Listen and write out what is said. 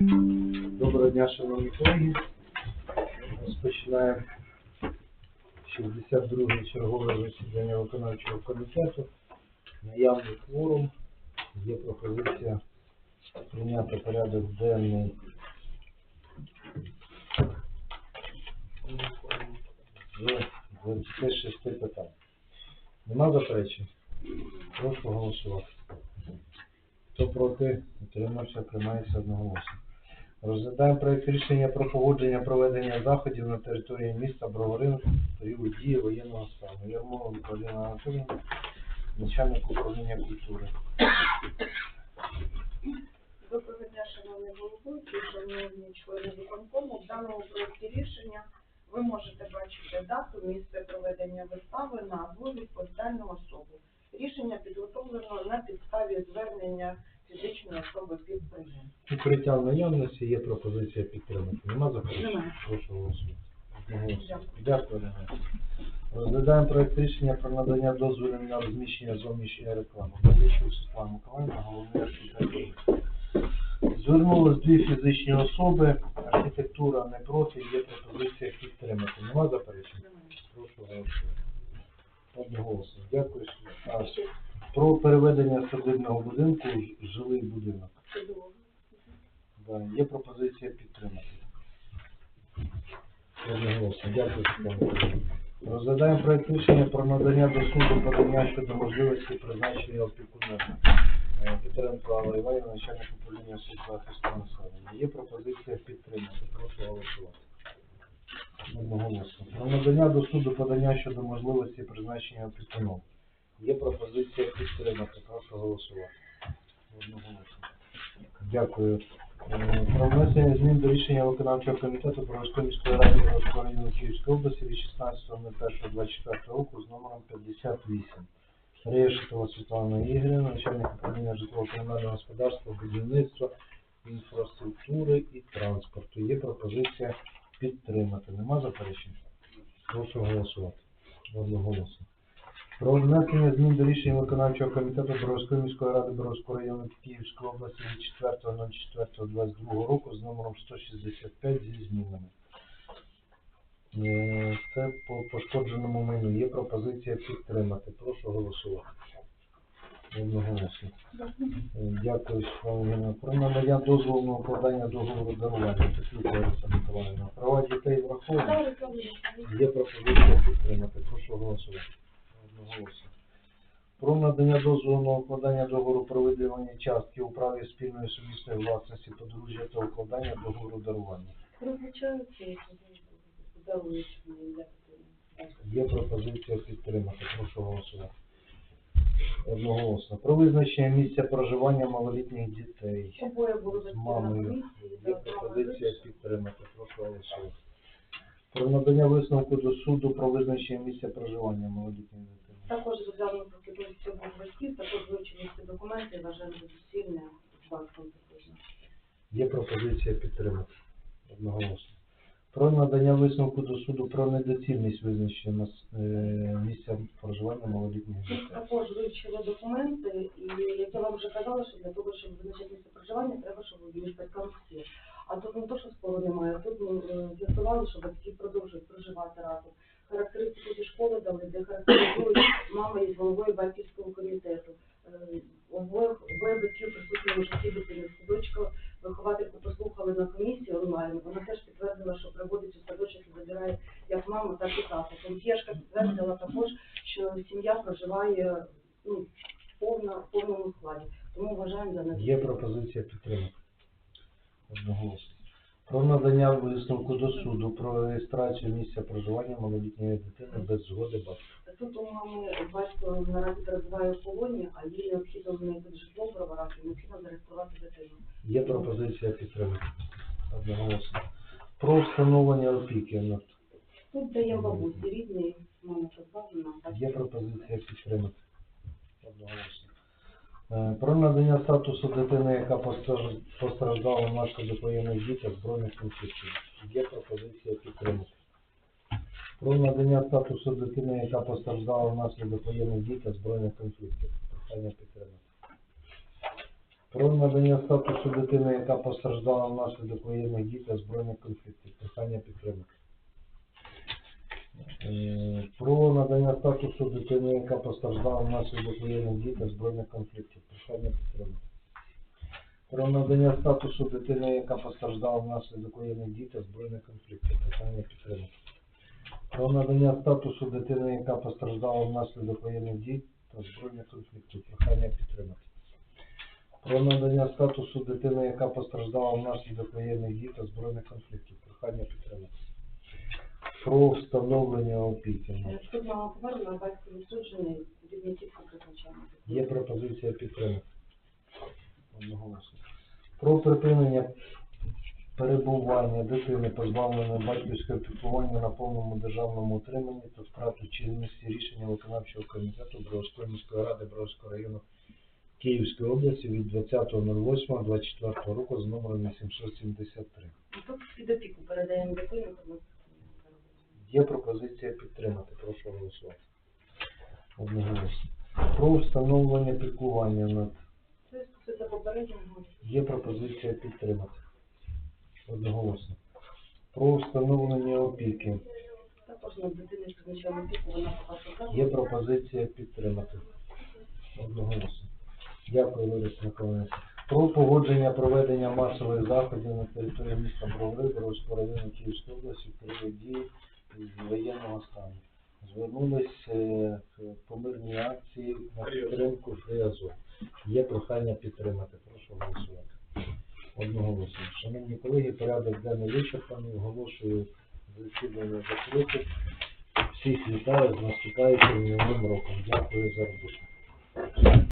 Доброго дня, шановні колеги. Розпочинаємо 62 чергове засідання виконавчого комітету. Наявний кворум. Є пропозиція прийняти порядок денний. з 26 питань. Нема заперечень? Прошу голосувати. Хто проти, утримався, приймається одноголосно. Розглядаємо проєкт рішення про погодження проведення заходів на території міста Броварин в період дії воєнного стану. Ярмова Вікторина Анатолійовна, начальник управління культури. Доброго дня, шановні головуючі, шановні члени виконкому. В даному проєкті рішення ви можете бачити дату, місце проведення вистави, назву відповідальну особу. Рішення підготовлено на підставі звернення фізичної особи підприємства. Укриття в наявності є пропозиція підтримати. Нема заперечень? Немає. Прошу голосувати. Дякую. Дякую, Ірина. Розглядаємо проєкт рішення про надання дозволів на розміщення зовнішньої реклами. Медичу Світлана Миколаївна, головний архітектор. Звернулись дві фізичні особи, архітектура не проти, є пропозиція підтримати. Нема заперечень? Прошу голосувати. Одноголосно. Дякую. А, Про переведення садибного будинку в жилий будинок. Да, є пропозиція підтримати. Одноголосно. Дякую, Світлана Розглядаємо проект рішення про надання до суду подання щодо можливості призначення опікуна Е, Петренко Алла Іванівна, начальник управління соціального захисту населення. Є пропозиція підтримати. Прошу голосувати. Одноголосно. Про надання до суду подання щодо можливості призначення опікуном. Є пропозиція підтримати. Прошу голосувати. Дякую. Е, Про внесення змін до рішення виконавчого комітету Броварської міської ради району Київської області від 16.01.24 року з номером 58. Решетова Світлана Ігорівна, начальник управління житлово-комунального господарства, будівництва, інфраструктури і транспорту. Є пропозиція підтримати. Нема заперечень? Прошу голосувати. Одноголосно. Про внесення змін до рішення виконавчого комітету Боровської міської ради Боровського району Київської області від 4.04.22 року з номером 165 зі змінами. Е, Це по пошкодженому майну. Є пропозиція підтримати. Прошу голосувати. Одноголосно. Е, Дякую, Світлана. Про надання дозволу на укладання договору дарування. Права дітей враховані. Є пропозиція підтримати. Прошу голосувати. Одноголосно. Про надання дозволу на укладання договору про виділення частки у праві спільної сумісної власності подружжя та укладання договору дарування. Є пропозиція підтримати. Прошу голосувати. Одноголосно. Про визначення місця проживання малолітніх дітей. З мамою. Є пропозиція підтримати. Прошу голосувати. Про надання висновку до суду про визначення місця проживання малолітньої дитини. Також розглянули прохідності обох батьків, також вивчили всі документи, вважаємо за доцільне банком також. Є пропозиція підтримати. Одноголосно. Про надання висновку до суду про недоцільність визначення е, місця проживання малолітніх Ми дітей. також вивчили документи, і як я вам вже казала, що для того, щоб визначити місце проживання, треба, щоб між батьками всі. А тут не то, що спору немає, тут ми е, з'ясували, що батьки головою батьківського комітету. Е, Обоє, батьків присутні житті дитини. Садочка виховательку послухали на комісії онлайн. Вона теж підтвердила, що приводить у садочок і забирає як маму, так і тата. Консьєржка підтвердила також, що сім'я проживає ну, повна- в повному складі. Тому вважаємо за Є пропозиція підтримати. Одноголосно. Про надання висновку до суду про реєстрацію місця проживання малолітньої дитини без згоди батька. Тут у мами батько наразі перебуває в полоні, а їй необхідно знайти житло і необхідно зареєструвати дитину. Є пропозиція підтримати. Одноголосно. Про встановлення опіки над Тут даємо бабусі рідний, мама позбавлена, Є пропозиція підтримати. Одноголосно. Е, Про надання статусу дитини, яка постраждала внаслідок воєнних та збройних конфліктів. Є пропозиція підтримати. Про надання статусу дитини, яка постраждала внаслідок воєнних дій та збройних конфліктів. Питання підтримати. Про надання статусу дитини, яка постраждала внаслідок воєнних дій та збройних конфліктів. Прохання підтримати. Е, Про надання статусу дитини, яка постраждала внаслідок воєнних дій та збройних конфліктів. Прохання підтримати. Про надання статусу дитини, яка постраждала внаслідок воєнних дій та збройних конфліктів. Прохання підтримати. Про надання статусу дитини, яка постраждала внаслідок воєнних дій та збройних конфліктів. Прохання підтримати. Про надання статусу дитини, яка постраждала внаслідок воєнних дій та збройних конфліктів. Прохання підтримати. Про встановлення опіки. Є пропозиція підтримати. Одноголосно. Про припинення перебування дитини, позбавленої батьківського піклування на повному державному утриманні та втрату чинності рішення виконавчого комітету Бровської міської ради Бровського району Київської області від 20.08.24 року з номером 873. Тут під опіку передаємо дитину, Є пропозиція підтримати. Прошу голосувати. Одноголосно. Про встановлення піклування над. Є пропозиція підтримати. Одноголосно. Про встановлення опіки. Також над дитиною призначена опіку, вона пока Є пропозиція підтримати. Одноголосно. Дякую, Лариса Миколаївна. Про погодження проведення масових заходів на території міста Бровари, Бровського району Київської області в період дії воєнного стану. Звернулись е, по мирній акції на підтримку ФРІАЗО. Є прохання підтримати. Прошу голосувати. Одноголосно. Шановні колеги, порядок денний вичерпаний. Оголошую засідання закрити. Всіх вітаю з наступаючим новим роком. Дякую за роботу.